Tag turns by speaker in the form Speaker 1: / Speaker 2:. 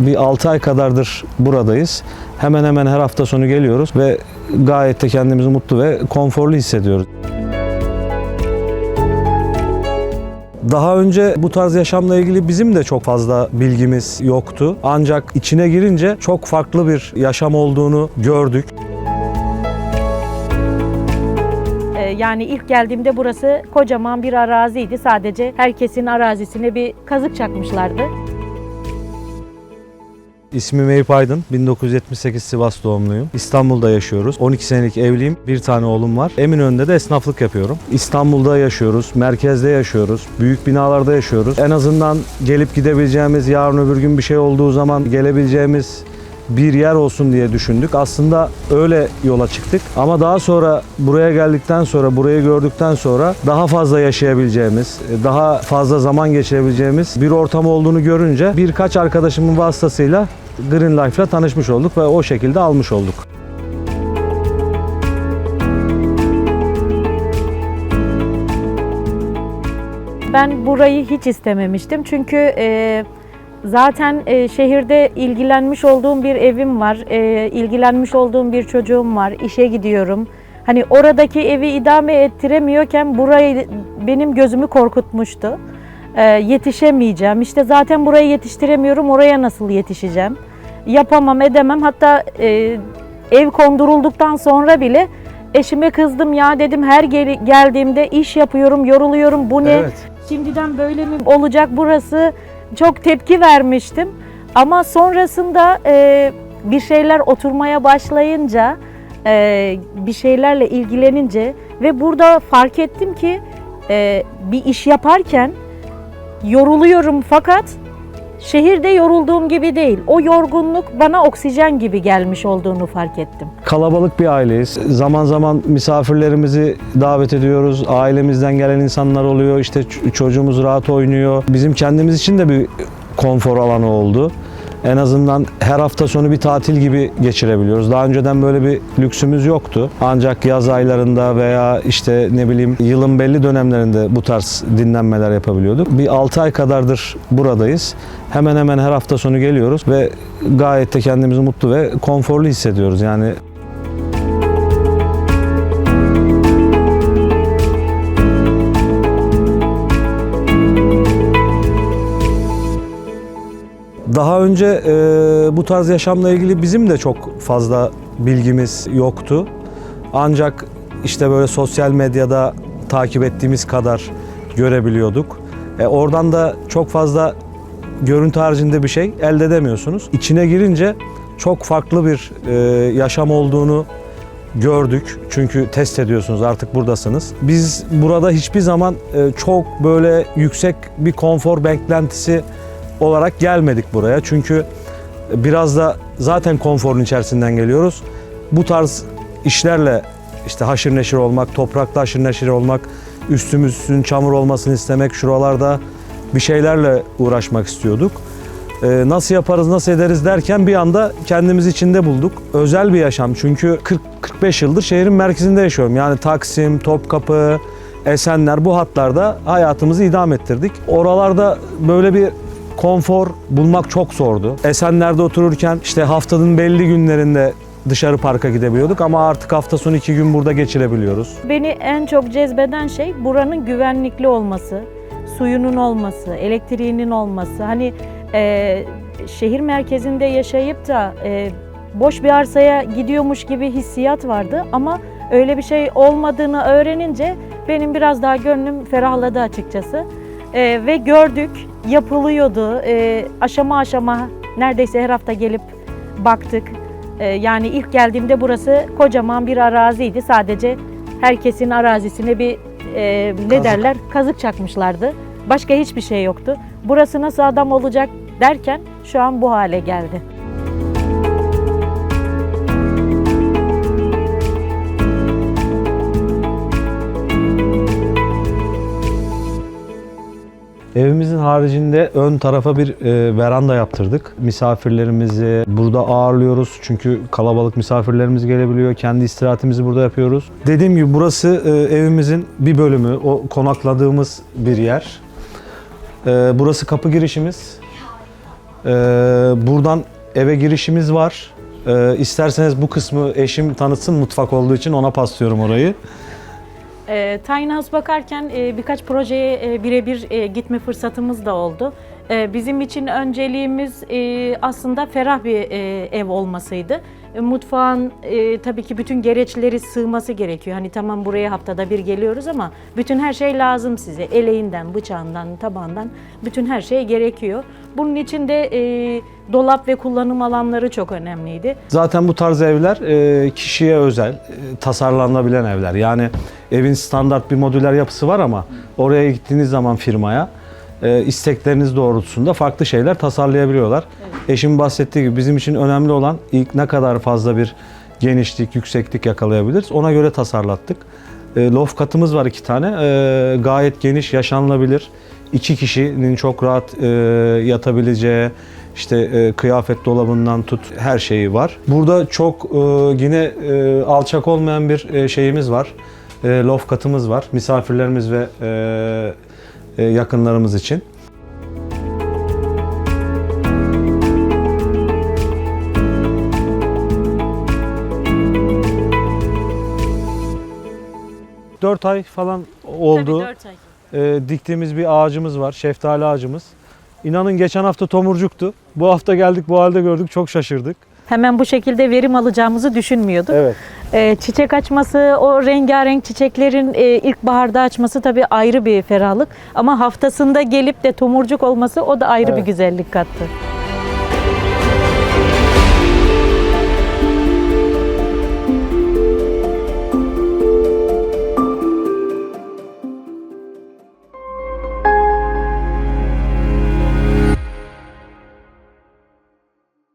Speaker 1: Bir 6 ay kadardır buradayız. Hemen hemen her hafta sonu geliyoruz ve gayet de kendimizi mutlu ve konforlu hissediyoruz. Daha önce bu tarz yaşamla ilgili bizim de çok fazla bilgimiz yoktu. Ancak içine girince çok farklı bir yaşam olduğunu gördük.
Speaker 2: Ee, Yani ilk geldiğimde burası kocaman bir araziydi. Sadece herkesin arazisine bir kazık çakmışlardı.
Speaker 1: İsmim Eyüp Aydın. 1978 Sivas doğumluyum. İstanbul'da yaşıyoruz. 12 senelik evliyim. Bir tane oğlum var. Eminönü'nde de esnaflık yapıyorum. İstanbul'da yaşıyoruz. Merkezde yaşıyoruz. Büyük binalarda yaşıyoruz. En azından gelip gidebileceğimiz, yarın öbür gün bir şey olduğu zaman gelebileceğimiz bir yer olsun diye düşündük. Aslında öyle yola çıktık. Ama daha sonra buraya geldikten sonra, burayı gördükten sonra daha fazla yaşayabileceğimiz, daha fazla zaman geçirebileceğimiz bir ortam olduğunu görünce birkaç arkadaşımın vasıtasıyla Green Life'la tanışmış olduk ve o şekilde almış olduk.
Speaker 2: Ben burayı hiç istememiştim. Çünkü e, zaten e, şehirde ilgilenmiş olduğum bir evim var. E, ilgilenmiş olduğum bir çocuğum var. İşe gidiyorum. Hani oradaki evi idame ettiremiyorken burayı benim gözümü korkutmuştu. E, yetişemeyeceğim. İşte zaten burayı yetiştiremiyorum. Oraya nasıl yetişeceğim? Yapamam, edemem. Hatta e, ev kondurulduktan sonra bile eşime kızdım ya dedim her gel- geldiğimde iş yapıyorum, yoruluyorum. Bu ne?
Speaker 1: Evet.
Speaker 2: Şimdiden böyle mi olacak burası? Çok tepki vermiştim. Ama sonrasında e, bir şeyler oturmaya başlayınca, e, bir şeylerle ilgilenince ve burada fark ettim ki e, bir iş yaparken yoruluyorum fakat şehirde yorulduğum gibi değil. O yorgunluk bana oksijen gibi gelmiş olduğunu fark ettim.
Speaker 1: Kalabalık bir aileyiz. Zaman zaman misafirlerimizi davet ediyoruz. Ailemizden gelen insanlar oluyor. İşte çocuğumuz rahat oynuyor. Bizim kendimiz için de bir konfor alanı oldu. En azından her hafta sonu bir tatil gibi geçirebiliyoruz. Daha önceden böyle bir lüksümüz yoktu. Ancak yaz aylarında veya işte ne bileyim yılın belli dönemlerinde bu tarz dinlenmeler yapabiliyorduk. Bir 6 ay kadardır buradayız. Hemen hemen her hafta sonu geliyoruz ve gayet de kendimizi mutlu ve konforlu hissediyoruz. Yani Daha önce e, bu tarz yaşamla ilgili bizim de çok fazla bilgimiz yoktu. Ancak işte böyle sosyal medyada takip ettiğimiz kadar görebiliyorduk. E, oradan da çok fazla görüntü haricinde bir şey elde edemiyorsunuz. İçine girince çok farklı bir e, yaşam olduğunu gördük. Çünkü test ediyorsunuz artık buradasınız. Biz burada hiçbir zaman e, çok böyle yüksek bir konfor beklentisi olarak gelmedik buraya. Çünkü biraz da zaten konforun içerisinden geliyoruz. Bu tarz işlerle işte haşır neşir olmak, toprakta haşır neşir olmak, üstümüzün çamur olmasını istemek, şuralarda bir şeylerle uğraşmak istiyorduk. Ee, nasıl yaparız, nasıl ederiz derken bir anda kendimizi içinde bulduk. Özel bir yaşam çünkü 40-45 yıldır şehrin merkezinde yaşıyorum. Yani Taksim, Topkapı, Esenler bu hatlarda hayatımızı idam ettirdik. Oralarda böyle bir konfor bulmak çok zordu. Esenler'de otururken işte haftanın belli günlerinde dışarı parka gidebiliyorduk ama artık hafta sonu iki gün burada geçirebiliyoruz.
Speaker 2: Beni en çok cezbeden şey buranın güvenlikli olması, suyunun olması, elektriğinin olması. Hani e, şehir merkezinde yaşayıp da e, boş bir arsaya gidiyormuş gibi hissiyat vardı ama öyle bir şey olmadığını öğrenince benim biraz daha gönlüm ferahladı açıkçası. E, ve gördük, yapılıyordu. E, aşama aşama neredeyse her hafta gelip baktık. E, yani ilk geldiğimde burası kocaman bir araziydi. Sadece herkesin arazisine bir e, ne
Speaker 1: Kazık.
Speaker 2: derler kazık çakmışlardı. Başka hiçbir şey yoktu. Burası nasıl adam olacak derken şu an bu hale geldi.
Speaker 1: Evimizin haricinde ön tarafa bir e, veranda yaptırdık. Misafirlerimizi burada ağırlıyoruz çünkü kalabalık misafirlerimiz gelebiliyor. Kendi istirahatimizi burada yapıyoruz. Dediğim gibi burası e, evimizin bir bölümü, o konakladığımız bir yer. E, burası kapı girişimiz. Ee, buradan eve girişimiz var. Ee, isterseniz bu kısmı eşim tanıtsın mutfak olduğu için ona paslıyorum orayı.
Speaker 2: E, Tiny House bakarken e, birkaç projeye e, birebir e, gitme fırsatımız da oldu. E, bizim için önceliğimiz e, aslında ferah bir e, ev olmasıydı. E, mutfağın e, tabii ki bütün gereçleri sığması gerekiyor. Hani tamam buraya haftada bir geliyoruz ama bütün her şey lazım size. Eleğinden, bıçağından, tabağından bütün her şey gerekiyor. Bunun için de e, dolap ve kullanım alanları çok önemliydi.
Speaker 1: Zaten bu tarz evler e, kişiye özel, e, tasarlanabilen evler. Yani evin standart bir modüler yapısı var ama oraya gittiğiniz zaman firmaya e, istekleriniz doğrultusunda farklı şeyler tasarlayabiliyorlar. Eşim bahsettiği gibi bizim için önemli olan ilk ne kadar fazla bir genişlik, yükseklik yakalayabiliriz ona göre tasarlattık. E, loft katımız var iki tane. E, gayet geniş, yaşanılabilir. İki kişinin çok rahat e, yatabileceği, işte e, kıyafet dolabından tut her şeyi var. Burada çok e, yine e, alçak olmayan bir e, şeyimiz var. E, loft katımız var. Misafirlerimiz ve e, e, yakınlarımız için. Dört ay falan oldu. E, diktiğimiz bir ağacımız var. Şeftali ağacımız. İnanın geçen hafta tomurcuktu. Bu hafta geldik bu halde gördük. Çok şaşırdık.
Speaker 2: Hemen bu şekilde verim alacağımızı düşünmüyorduk.
Speaker 1: Evet.
Speaker 2: Ee, çiçek açması, o rengarenk çiçeklerin e, ilkbaharda açması tabii ayrı bir ferahlık. Ama haftasında gelip de tomurcuk olması o da ayrı bir
Speaker 1: Evet.
Speaker 2: güzellik kattı.